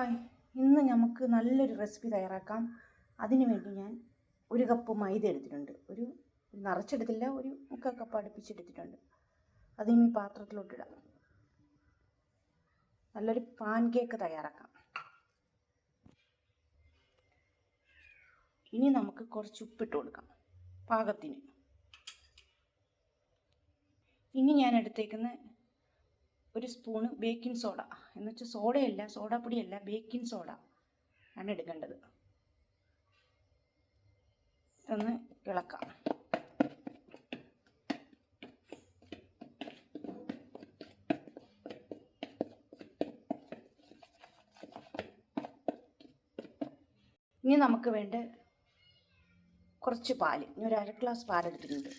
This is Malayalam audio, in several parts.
ഹായ്. ഇന്ന് നമുക്ക് നല്ലൊരു റെസിപ്പി തയ്യാറാക്കാം. അതിനു വേണ്ടി ഞാൻ ഒരു കപ്പ് മൈദ എടുത്തിട്ടുണ്ട്. ഒരു നിറച്ചെടുത്തില്ല ഒരു മുക്കാൽ കപ്പ് അടുപ്പിച്ചെടുത്തിട്ടുണ്ട്. അതിന് ഈ പാത്രത്തിലോട്ടിടാം നല്ലൊരു പാൻ കേക്ക് തയ്യാറാക്കാം. ഇനി നമുക്ക് കുറച്ച് ഉപ്പിട്ട് കൊടുക്കാം പാകത്തിന്. ഇനി ഞാൻ എടുത്തേക്കുന്ന ഒരു സ്പൂണ് ബേക്കിംഗ് സോഡ എന്ന് വെച്ചാൽ സോഡയല്ല സോഡാപ്പൊടിയല്ല ബേക്കിംഗ് സോഡ ആണ് എടുക്കേണ്ടത്. ഒന്ന് ഇളക്കാം. ഇനി നമുക്ക് വേണ്ട കുറച്ച് പാൽ. ഇനി ഒരു അര ഗ്ലാസ് പാലെടുത്തിട്ടുണ്ട്.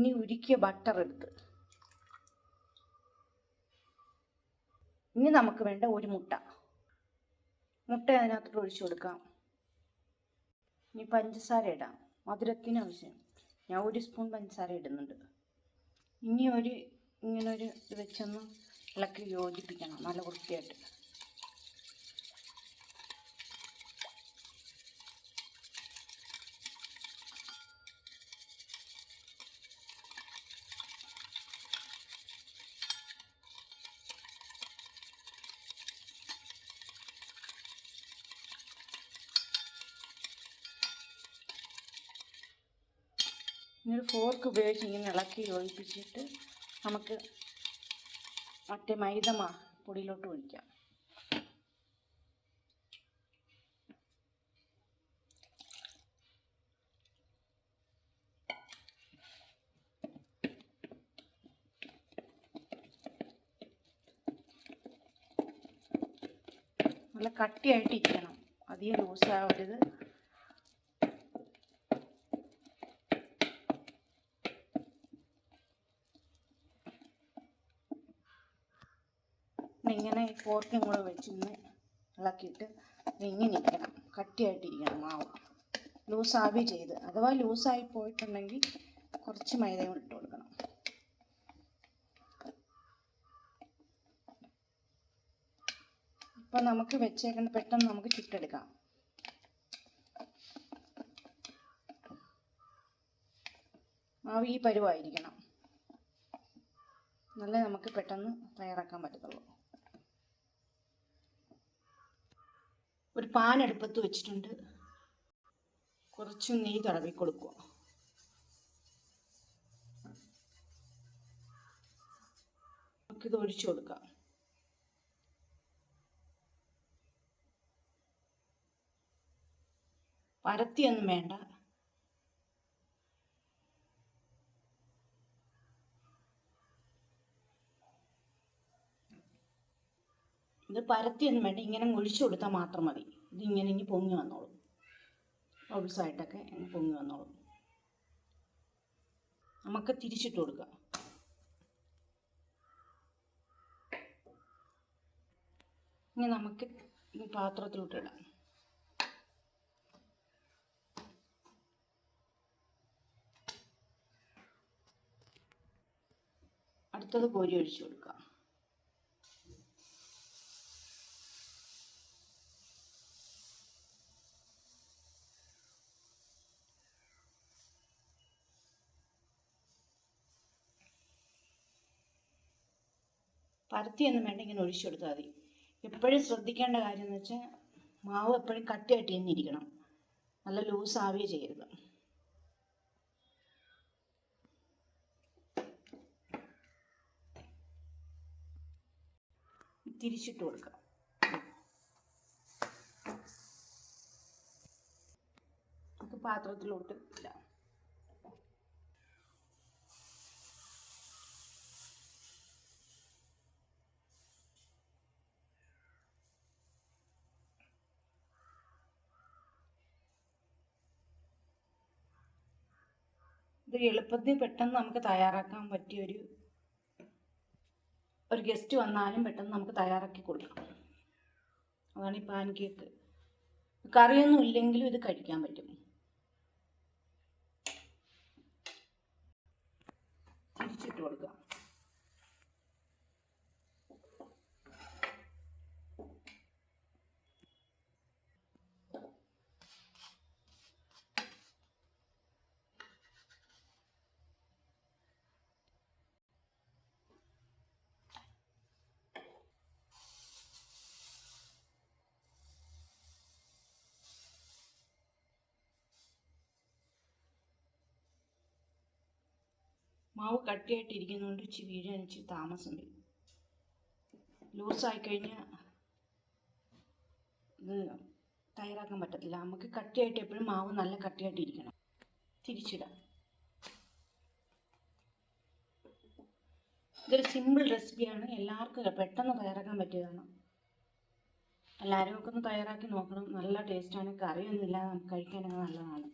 ഇനി ഉരുക്കിയ ബട്ടർ എടുത്ത്. ഇനി നമുക്ക് വേണ്ട ഒരു മുട്ട. മുട്ട അതിനകത്തോട്ട് ഒഴിച്ചു കൊടുക്കാം. ഇനി പഞ്ചസാര ഇടാം. മധുരത്തിന് ആവശ്യം. ഞാൻ ഒരു സ്പൂൺ പഞ്ചസാര ഇടുന്നുണ്ട്. ഇനി ഒരു ഇങ്ങനൊരു ഇത് വെച്ചൊന്ന് ഇളക്കി യോജിപ്പിക്കണം. നല്ല വൃത്തിയായിട്ട്. ഇനി ഫോർക്ക് ഉപയോഗിച്ച് ഇങ്ങനെ ഇളക്കി യോജിപ്പിച്ചിട്ട് നമുക്ക് മറ്റേ മൈദ മാ പൊടിയിലോട്ട് ഒഴിക്കാം. നല്ല കട്ടിയായിട്ട് ഇരിക്കണം അധികം ലൂസാവരുത് ഇങ്ങനെ ഈ ഫോർക്കും കൂടെ വെച്ചൊന്ന് ഇളക്കിയിട്ട് ഇങ്ങനെ ഇരിക്കണം. കട്ടിയായിട്ടിരിക്കണം മാവ്. ലൂസാവി ചെയ്ത്. അഥവാ ലൂസായി പോയിട്ടുണ്ടെങ്കിൽ കുറച്ച് മൈദയും ഇട്ട് കൊടുക്കണം. ഇപ്പം നമുക്ക് വെച്ചേക്കുന്ന പെട്ടെന്ന് നമുക്ക് ചുട്ടെടുക്കാം. മാവ് ഈ പരുവായിരിക്കണം. നല്ല നമുക്ക് പെട്ടെന്ന് തയ്യാറാക്കാൻ പറ്റത്തുള്ളൂ. ഒരു പാൻ അടുപ്പത്ത് വെച്ചിട്ടുണ്ട്. കുറച്ച് നെയ്യ് തടവി കൊടുക്കുക. നമുക്കിത് ഒഴിച്ചു കൊടുക്കാം. പരത്തിയൊന്നും വേണ്ട. ഇത് പരത്തിയൊന്നും വേണ്ട. ഇങ്ങനെ ഒഴിച്ചു കൊടുത്താൽ മാത്രം മതി. ഇത് ഇങ്ങനെ ഇനി പൊങ്ങി വന്നോളും. ബബിൾസായിട്ടൊക്കെ ഇങ്ങനെ പൊങ്ങി വന്നോളും. നമുക്ക് തിരിച്ചിട്ട് കൊടുക്കാം. ഇനി നമുക്ക് ഈ പാത്രത്തിലോട്ട് ഇടാം. അടുത്തത് കോരി ഒഴിച്ചു കൊടുക്കാം. പരത്തിയൊന്നും വേണ്ട ഇങ്ങനെ ഒഴിച്ചു കൊടുത്താൽ മതി. എപ്പോഴും ശ്രദ്ധിക്കേണ്ട കാര്യം എന്ന് വെച്ചാൽ മാവ് എപ്പോഴും കട്ടിയായിട്ട് തന്നെ ഇരിക്കണം. നല്ല ലൂസ് ആവുകയോ ചെയ്യരുത്. തിരിച്ചിട്ട് കൊടുക്കാം. നമുക്ക് പാത്രത്തിലോട്ട് ഇടാം. ഇത് എളുപ്പത്തിൽ പെട്ടെന്ന് നമുക്ക് തയ്യാറാക്കാൻ പറ്റിയ ഒരു ഒരു ഗസ്റ്റ് വന്നാലും പെട്ടെന്ന് നമുക്ക് തയ്യാറാക്കി കൊടുക്കാം. അതാണ് ഈ പാൻ കേക്ക് കറിയൊന്നും ഇല്ലെങ്കിലും ഇത് കഴിക്കാൻ പറ്റും തിരിച്ചിട്ട് കൊടുക്കാം മാവ് കട്ടിയായിട്ടിരിക്കുന്നതുകൊണ്ട് ഇച്ചിരി വീഴാൻ ഇച്ചിരി താമസം വരും ലൂസായി കഴിഞ്ഞാൽ ഇത് തയ്യാറാക്കാൻ പറ്റത്തില്ല. നമുക്ക് കട്ടിയായിട്ട് എപ്പോഴും മാവ് നല്ല കട്ടിയായിട്ടിരിക്കണം തിരിച്ചിടാം. ഇതൊരു സിമ്പിൾ റെസിപ്പിയാണ് എല്ലാവർക്കും പെട്ടെന്ന് തയ്യാറാക്കാൻ പറ്റിയതാണ് എല്ലാവരും ഒക്കെ ഒന്ന് തയ്യാറാക്കി നോക്കണം. നല്ല ടേസ്റ്റാണ് കറിയൊന്നുമില്ല നമുക്ക് കഴിക്കാനൊക്കെ നല്ലതാണ്.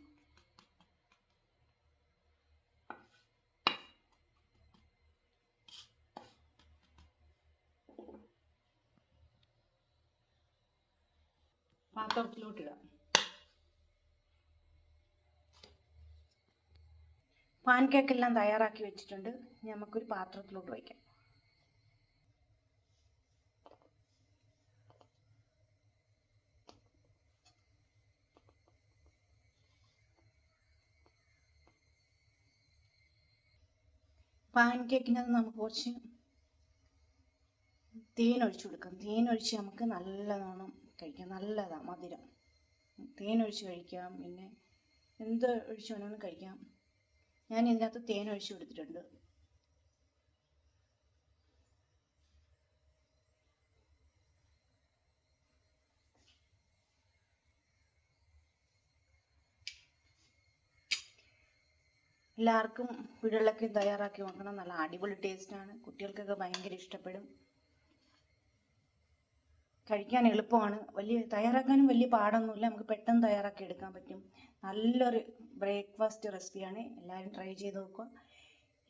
പാത്രത്തിലോട്ടിടാം പാൻ കേക്ക് എല്ലാം തയ്യാറാക്കി വെച്ചിട്ടുണ്ട്. നമുക്കൊരു പാത്രത്തിലോട്ട് വയ്ക്കാം. പാൻ കേക്കിനകത്ത് നമുക്ക് കുറച്ച് തേൻ ഒഴിച്ചു കൊടുക്കാം. തേൻ ഒഴിച്ച് നമുക്ക് നല്ലതാണ് കഴിക്കാം. നല്ലതാണ് മധുരം. തേൻ ഒഴിച്ച് കഴിക്കാം. പിന്നെ എന്ത് ഒഴിച്ച് വേണമെങ്കിലും കഴിക്കാം. ഞാൻ ഇതിനകത്ത് തേൻ ഒഴിച്ച് കൊടുത്തിട്ടുണ്ട്. എല്ലാവർക്കും വീടുകളിലൊക്കെ തയ്യാറാക്കി നോക്കണം. നല്ല അടിപൊളി ടേസ്റ്റാണ് കുട്ടികൾക്കൊക്കെ ഭയങ്കര ഇഷ്ടപ്പെടും. കഴിക്കാൻ എളുപ്പമാണ്. വലിയ തയ്യാറാക്കാനും വലിയ പാടൊന്നുമില്ല. നമുക്ക് പെട്ടെന്ന് തയ്യാറാക്കി എടുക്കാൻ പറ്റും. നല്ലൊരു ബ്രേക്ക്ഫാസ്റ്റ് റെസിപ്പിയാണ് എല്ലാവരും ട്രൈ ചെയ്ത് നോക്കുക.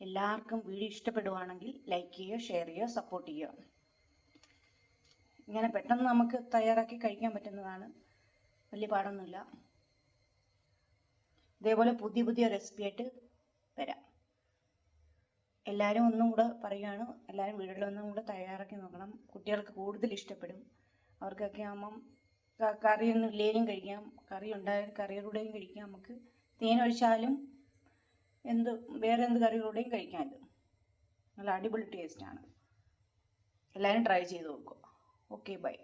എല്ലാവർക്കും വീഡിയോ ഇഷ്ടപ്പെടുവാണെങ്കിൽ ലൈക്ക് ചെയ്യുക ഷെയർ ചെയ്യുക സപ്പോർട്ട് ചെയ്യുക. ഇങ്ങനെ പെട്ടെന്ന് നമുക്ക് തയ്യാറാക്കി കഴിക്കാൻ പറ്റുന്നതാണ്. വലിയ പാടൊന്നുമില്ല. ഇതേപോലെ പുതിയ പുതിയ റെസിപ്പി ആയിട്ട് വരാം. എല്ലാവരും ഒന്നും കൂടെ പറയുകയാണ് എല്ലാവരും വീടുകളിൽ ഒന്നും കൂടെ തയ്യാറാക്കി നോക്കണം. കുട്ടികൾക്ക് കൂടുതൽ ഇഷ്ടപ്പെടും. അവർക്കൊക്കെ ആകുമ്പം കറിയൊന്നും ഇല്ലെങ്കിലും കഴിക്കാം. കറി ഉണ്ടായാൽ കറിയിലൂടെയും കഴിക്കാം. നമുക്ക് തേൻ ഒഴിച്ചാലും എന്ത് വേറെ എന്ത് കറികളുടെയും കഴിക്കാം ഇത്. നല്ല അടിപൊളി ടേസ്റ്റാണ് എല്ലാവരും ട്രൈ ചെയ്ത് നോക്കുക. Okay bye